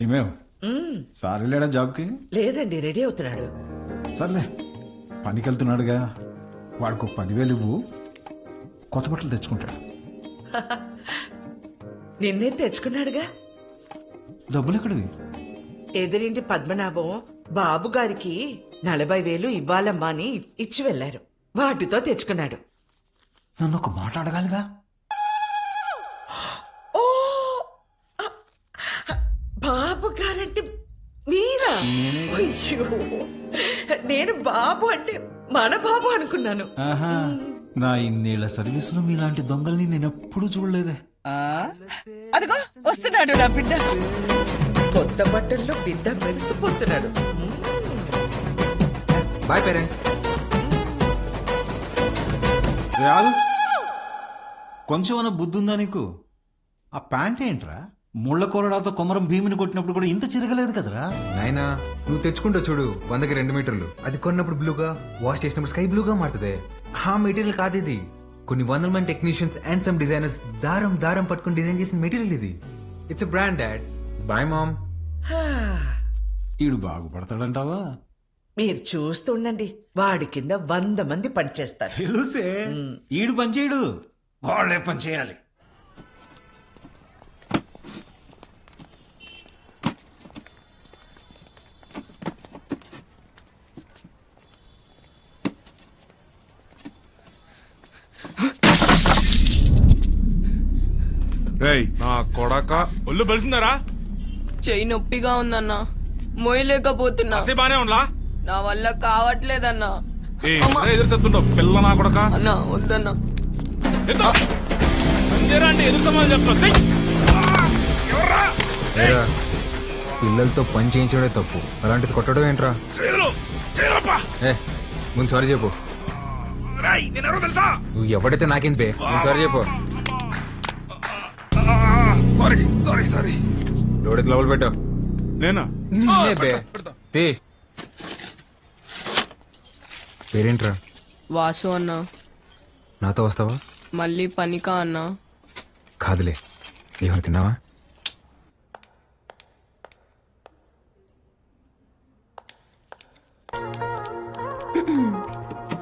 ఏమేవ్ sir వెళ్ళాడా జాబ్కి? లేదండి రెడీ అవుతున్నాడు. సర్లే పనికి వెళ్తున్నాడుగా వాడికి ఒక పదివేలు ఇవ్వు. కొత్త బట్టలు తెచ్చుకుంటాడు. నిన్నే తెచ్చుకున్నాడుగా? డబ్బులు ఎక్కడివి ఎదురింటి పద్మనాభం బాబు గారికి నలభై వేలు ఇవ్వాలమ్మా అని ఇచ్చి వెళ్ళారు వాటితో తెచ్చుకున్నాడు. నన్ను ఒక మాట అడగాలిగా ఓ బాబు గారంటే మీరా అయ్యో. నేను బాబు అంటే మన బాబు అనుకున్నాను. ఆహా. నా ఇన్నేళ్ళ సర్వీసులో మీలాంటి దొంగల్ని నేను ఎప్పుడూ చూడలేదే. ఆ, అదిగో వస్తున్నాడు నా బిడ్డ. కొత్త బట్టల్లో బిడ్డ మెరిసిపోతున్నాడు. బాయ్ పేరెంట్స్ కొంచెమన్నా బుద్ధి ఉందా నీకు? ఆ ప్యాంట్ ఏంట్రా? ముళ్ళ కొరడాతో కొమరం భీమిని కొట్టినప్పుడు కూడా ఇంత చిరగలేదు కదరా? నాయనా నువ్వు తెచ్చుకుంటావు చూడు వందకి రెండు మీటర్లు. అది కొన్నప్పుడు బ్లూగా వాష్ చేసినప్పుడు స్కై బ్లూగా మారుతుంది. ఆ మెటీరియల్ కాదు ఇది. కొన్ని వందల మంది టెక్నీషియన్స్ అండ్ సమ్ డిజైనర్స్ దారం దారం పట్టుకుని డిజైన్ చేసిన మెటీరియల్ ఇది. It's brand dad boy mom హా, ఈడు బాగుపడతాడంటావా? మీరు చూస్తుండండి వాడి కింద వంద మంది పనిచేస్తారు. తెలుసే. ఈడు పని చేయడు. వాళ్ళే పని కొడక. ఒళ్ళు బలిసిందరా చెయ్యి నొప్పిగా ఉందన్నా. మోయలేకపోతున్నా అసే బానే ఉండలా? నా వల్ల కావట్లేదన్నా. ఏ ఎదురు చెప్తుండవు పిల్ల నా కొడక? అన్నా వద్దన్నా. ఎత్తు. అంతేరా అంటే ఎదురు సమాధానం. ఎవర్రా? ఏరా, పిల్లలతో పని చేయించడే తప్పు. అలాంటిది కొట్టడం ఏంట్రా? ఏ ముందు సారీ చెప్పు. రాయ్ నేను ఎవరో తెలుసా? నువ్వు ఎవడైతే నాకేం పే ముందు సారీ చెప్పు. సారీ సారీ సారీ పెట్టు నేనా? తీ. పేరేంట్రా? వాసు అన్నా. నాతో వస్తావా? మళ్ళీ పనికా అన్నా. కాదులే. ఏమైనా తిన్నావా?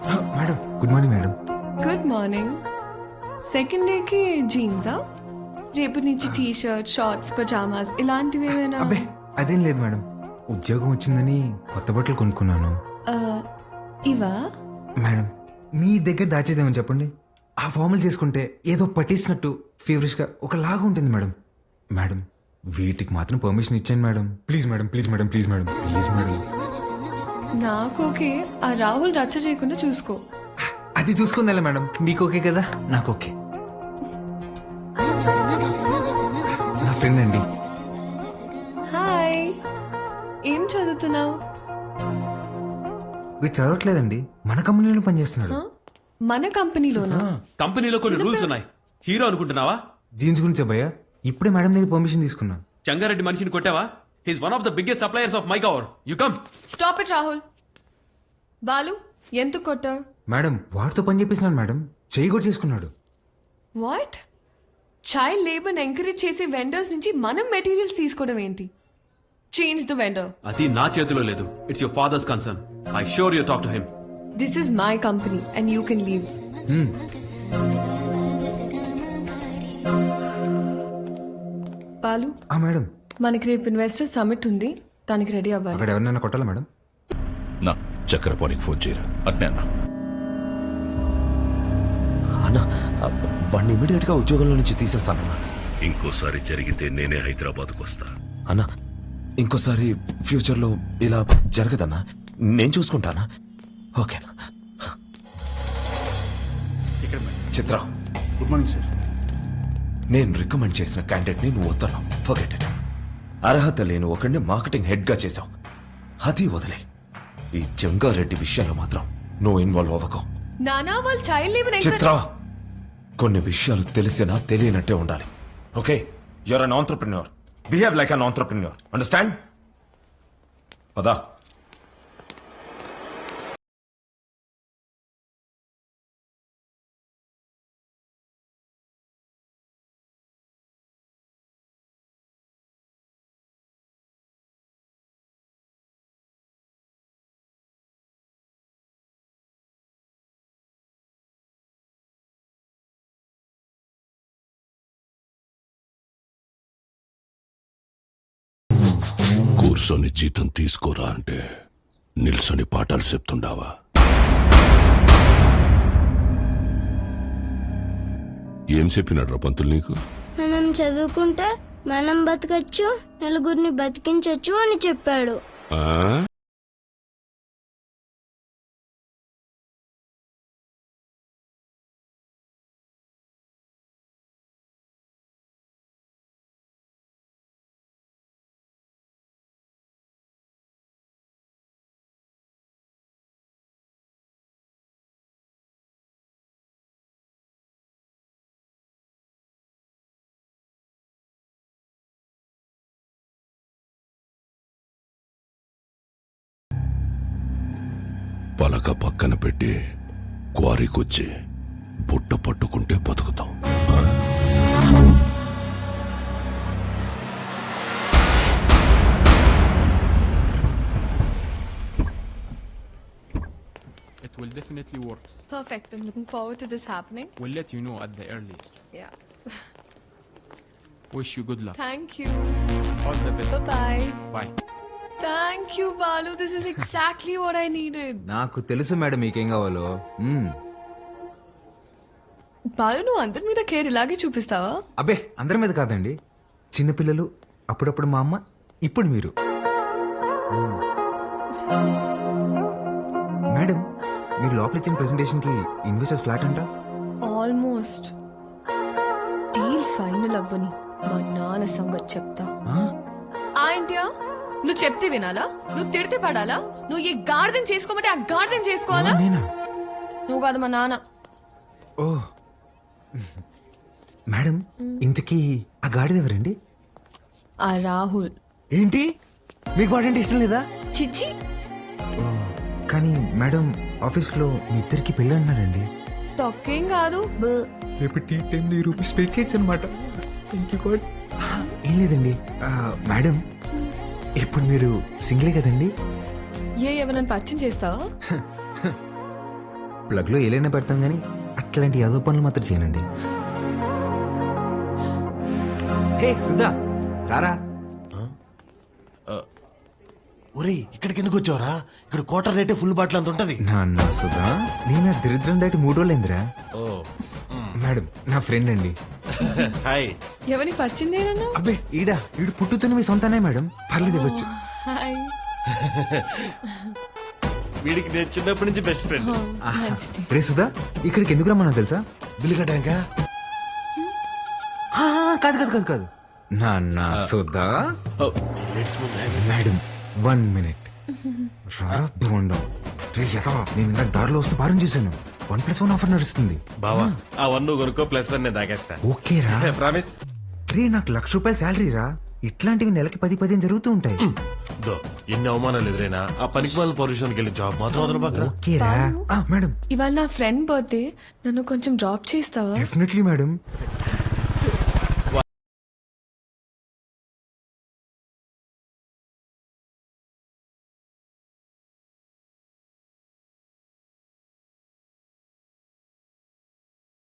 ఆ, madam good morning madam. Good morning. Second డేకి జీన్సా? రేపు నుంచి టీ షర్ట్ షార్ట్స్ పజామాస్ ఇలాంటివి ఏమైనా అబ్బే అదేం లేదు మేడం. ఉద్యోగం వచ్చిందని కొత్త బట్టలు కొనుక్కున్నాను. ఆ, ఇవా? మేడం మీ దగ్గర దాచేదేమని చెప్పండి. ఆ ఫార్మల్ చేసుకుంటే ఏదో పట్టేసినట్టు ఫీవరిష్గా ఒకలాగా ఉంటుంది మేడం. మేడం వీటికి మాత్రం పర్మిషన్ ఇచ్చాను madam. Please madam please madam please madam please madam. నాకు ఓకే. ఆ రాహుల్ రచ్చ చేయకుండా చూసుకో. అది చూసుకుందా మేడం. మీకు ఓకే కదా? నాకు ఓకే. ఫ్రెండ్ అండి హాయ్. ఏం చదువుతున్నావు? వీడు చదవట్లేదండి. మన కంపెనీలో పనిచేస్తున్నాడు. మన కంపెనీలోనా? కంపెనీలో కొన్ని రూల్స్ ఉన్నాయి. హీరో అనుకుంటున్నావా? జీన్స్ గురించి భయ్య ఇప్పుడే మేడం దగ్గర పర్మిషన్ తీసుకున్నా. చంగారెడ్డి మనిషిని కొట్టావా? He's one of the biggest suppliers of my cover you come stop it Rahul Balu ఎంత కొట్టా మేడం వాడితో పని చేపిస్తున్నాను మేడం. చేయి కూడా చేసుకున్నాడు. వాట్ చైల్డ్ లేబర్ ఎంకరేజ్ చేసే వెండర్స్ నుంచి మనం మెటీరియల్స్ తీసుకోవడం ఏంటి? చేంజ్ ద వెండర్ అది నా చేతిలో లేదు. It's your father's concern I sure you talk to him this is my company and you can leave Balu ఆ మేడం. మనకి రేపు ఇన్వెస్టర్ సమిట్ ఉంది. దానికి రెడీ అవ్వాలి. అక్కడ ఎవరినైనా కొట్టాలా మేడం? నా చక్రపాణికి ఫోన్ చేయరా? అట్నే అన్నా. అన్న వాడిని ఇమీడియట్గా ఉద్యోగంలో నుంచి తీసేస్తానన్నా. ఇంకోసారి జరిగితే నేనే హైదరాబాద్కు వస్తా. అన్న ఇంకోసారి ఫ్యూచర్లో ఇలా జరగదన్నా. నేను చూసుకుంటానా? ఓకేనా చిత్ర. Good morning sir. నేను రికమెండ్ చేసిన క్యాండిడేట్ని నువ్వు వస్తున్నావు ఫర్గెట్ ఇట్ అర్హత లేని ఒకడిని మార్కెటింగ్ హెడ్గా చేశావు. అది వదిలే. ఈ జంగారెడ్డి విషయంలో మాత్రం నువ్వు ఇన్వాల్వ్ అవ్వకు. నానా వాళ్ళు చైల్డ్ లేబర్ చిత్ర. కొన్ని విషయాలు తెలిసినా తెలియనట్టే ఉండాలి. Okay? You're an entrepreneur behave like an entrepreneur understand పదా. కూర్చొని జీతం తీసుకోరా అంటే నిల్సొని పాఠాలు చెప్తుండావా? ఏం చెప్పినాడు రా పంతులు నీకు? మనం చదువుకుంటే మనం బతకచ్చు నలుగురిని బతికించవచ్చు అని చెప్పాడు. ఆ? పలక పక్కన పెట్టి క్వారీకొచ్చి బుట్ట పట్టుకుంటే బతుకుతాం ఆ? It will definitely work. Perfect. I'm looking forward to this happening. We'll let you know at the earliest. Yeah. Wish you good luck. Thank you. All the best. Bye-bye. Bye. Thank you, Balu. This is exactly what I needed. నాకు తెలుసు madam మీకేం కావాలో. మ్మ్. బాలు నువ్వు అందరి మీద care ఇలాగే చూపిస్తావా? అబ్బే అందరి మీద కాదండి. చిన్నపిల్లలు అప్పుడప్పుడు మా అమ్మ ఇప్పుడు మీరు. మ్మ్. మేడం మీరు లోపల ఇచ్చిన ప్రెసెంటేషన్కి ఇన్వెస్టర్స్ ఫ్లాట్ అంట? ఆల్మోస్ట్ డీల్ ఫైనల్ అవ్వని మా నాన్న సంగతి చెప్తా. ఆంటియా నువ్వు చెప్తే వినాలా? నువ్వు తిడితే పడాలా? నువ్వు ఏ గార్డెన్ చేసుకోమంటే ఆ గార్డెన్ చేసుకోవాలా? నేనా? నువ్వు కాదు మా నాన్న. ఓ. మేడం ఇంతకీ ఆ గాడిద ఎవరండి? ఆ రాహుల్. ఏంటి? మీకు వాడంటే ఇష్టం లేదా? చిచ్చి. ఓ, కానీ మేడం ఆఫీస్లో మీ ఇద్దరికి పెళ్ళి అన్నారండి తొక్కేం కాదు. రేపు టీ టైం నీ రూపీస్ పే చేయొచ్చు అనమాట ఏం లేదండి. ఆ, మేడం ఇప్పుడు మీరు సింగిలే కదండి? ఏ ఎవరైనా పరిచయం చేస్తావా? ప్లగ్లో ఏలైనా పెడతాం కానీ అట్లాంటి యాదో పనులు మాత్రం చేయనండి. హే సుధా రారా? ఒరేయ్ ఇక్కడికి ఎందుకు వచ్చావురా? ఇక్కడ క్వార్టర్ రేటే ఫుల్ బాటిల్ అంత ఉంటది. నాన్న సుధా నేను ఆ దరిద్రం దాటి మూడు రోజులైందిరా ఓ మేడం నా ఫ్రెండ్ అండి. హాయ్. ఎవరిని పరిచయం అబ్బే ఈడా ఈడు పుట్టుతున్న మీ సొంతనే మేడం. పర్లేదు ఇవ్వచ్చు. హాయ్. వీడికి నేను చిన్నప్పటి నుంచి బెస్ట్ ఫ్రెండ్ మంచిది. రే సుధా ఇక్కడికి ఎందుకు రమ్మన్నా తెలుసా? బిల్లు కట్టాక ఆ, కాదు కాదు కాదు కాదు. నాన్న సుధా. మేడం వన్ మినిట్ రారా బోండం రే యథవా నేను ఇందాక దారిలో వస్తూ భారం చూశాను. వన్ ప్లస్ వన్ ఆఫర్ నడుస్తుంది. బావా ఆ. వన్ నువ్వు కొనుక్కో ప్లస్ వన్ నేను తాగేస్తా ఓకే రా ప్రామిస్ రే నాకు లక్ష రూపాయల శాలరీ రా. ఇట్లాంటివి నెలకి పది పదిహేను జరుగుతూ ఉంటాయి. దో ఎన్ని అవమానాలు ఎదురైనా ఆ పనికి వాళ్ళ పొజిషన్కి వెళ్ళి జాబ్ మాత్రం వదల పక్కన ఓకే రా ఆ, మేడం. ఇవాళ నా ఫ్రెండ్ బర్త్డే. నన్ను కొంచెం డ్రాప్ చేస్తావా డెఫినెట్లీ మేడం.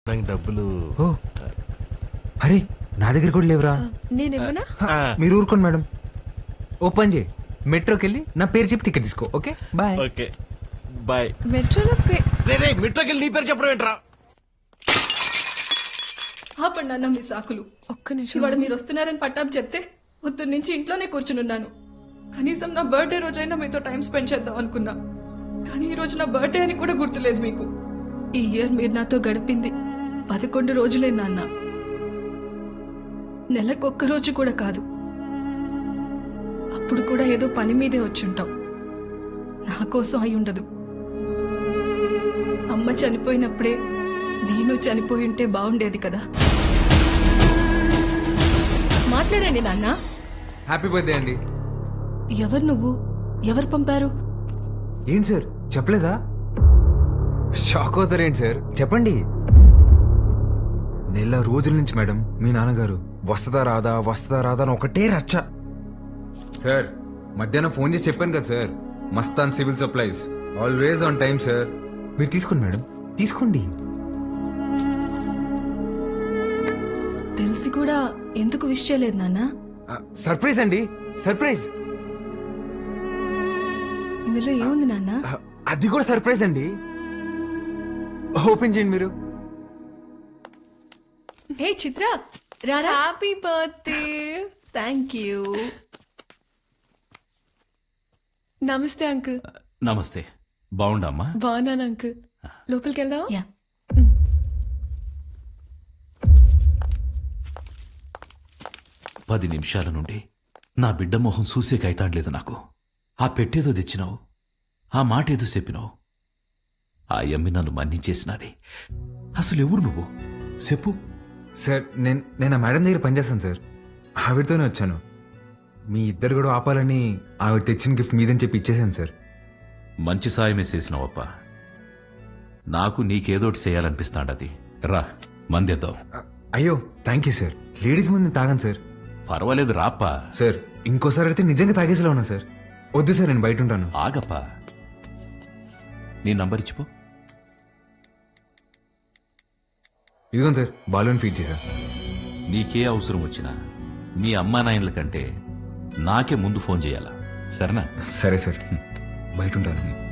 నాకు డబ్బులు. ఓ. అరే నా దగ్గర కూడా లేవురా. హ, మీరు ఊరుకోండి మేడం. ఓపెన్ చేయి. మెట్రోకి వెళ్ళి నా పేరు చెప్పి టికెట్ తీసుకో ఓకే? బాయ్. ఓకే. బాయ్. మెట్రోలో పే రే రే మెట్రోకి వెళ్ళి నీ పేరు చెప్పడం ఏంట్రా? ఆపండి అన్న మీ సాకులు. ఒక్క నిమిషం. ఇవాళ మీరు వస్తున్నారని పట్టాపు చెప్తే పొద్దున్న నుంచి ఇంట్లోనే కూర్చునున్నాను. కనీసం నా బర్త్డే రోజైనా మీతో టైం స్పెండ్ చేద్దాం అనుకున్నా. కానీ ఈ రోజు నా బర్త్డే అని కూడా గుర్తులేదు మీకు. ఈ ఇయర్ మీరు నాతో గడిపింది పదకొండు రోజులే నాన్న. నెలకొక్క రోజు కూడా కాదు. అప్పుడు కూడా ఏదో పని మీదే వచ్చుంటాం నా కోసం అయి ఉండదు. అమ్మ చనిపోయినప్పుడే నేను చనిపోయి ఉంటే బాగుండేది కదా. మాట్లాడండి నాన్న. హ్యాపీ బర్త్డే అండి. ఎవరు నువ్వు? ఎవరు పంపారు? ఏంటి సార్? చెప్పలేదా? షాక్ అవుతారేంటి సార్? చెప్పండి. నెల రోజుల నుంచి మేడం మీ నాన్నగారు. వస్తుందా రాదా వస్తుందా రాదా అని ఒకటే రచ్చ. సార్ మధ్యాహ్నం ఫోన్ చేసి చెప్పాను కదా sir. Mastan civil supplies. Always on time sir. మీరు తీసుకోండి మేడం. తీసుకోండి. తెలిసి కూడా ఎందుకు విష్ చేయలేదు నాన్న? సర్ప్రైజ్ అండి. సర్ప్రైజ్. ఇందులో ఏముంది నాన్న? అది కూడా సర్ప్రైజ్ అండి. ఓపెన్ చేయండి మీరు. హే చిత్ర రారా? హ్యాపీ బర్త్డే థ్యాంక్ యూ నమస్తే అంకుల్. నమస్తే. బాగుండమ్మా బాగున్నాను అంకుల్. లోపలికి వెళ్దాం యా. పది నిమిషాల నుండి నా బిడ్డ మొహం చూసే కైతాడలేదు నాకు. ఆ పెట్టేదో తెచ్చినావు. ఆ మాట ఏదో చెప్పినావు. ఆ యమ్మి నన్ను మన్నించేసినది. అసలు ఎవరు నువ్వు? చెప్పు. సార్ నేను నేను ఆ మేడం దగ్గర పనిచేస్తాను సార్. ఆవిడతోనే వచ్చాను. మీ ఇద్దరు కూడా ఆపాలని ఆవిడ తెచ్చిన గిఫ్ట్ మీదని చెప్పి ఇచ్చేసాను సార్. మంచి సాయమే చేసినావప్ప. నాకు నీకేదోటి చేయాలనిపిస్తాడది రా మందేద్దాం. అయ్యో థ్యాంక్ యూ సార్. లేడీస్ ముందు తాగాను సార్. పర్వాలేదు రాప్పా. సార్ ఇంకోసారి అయితే నిజంగా తాగేసేలా ఉన్నా సార్. వద్దు సార్ నేను బయట ఉంటాను. ఆగప్పా. నీ నంబర్ ఇచ్చిపో. ఇదిగోండి సార్ బాలూన్ ఫీట్ చేశా నీకే అవసరం వచ్చినా మీ అమ్మా నాయనల కంటే నాకే ముందు ఫోన్ చేయాలా? సరేనా? సరే సార్ బయట ఉంటాను.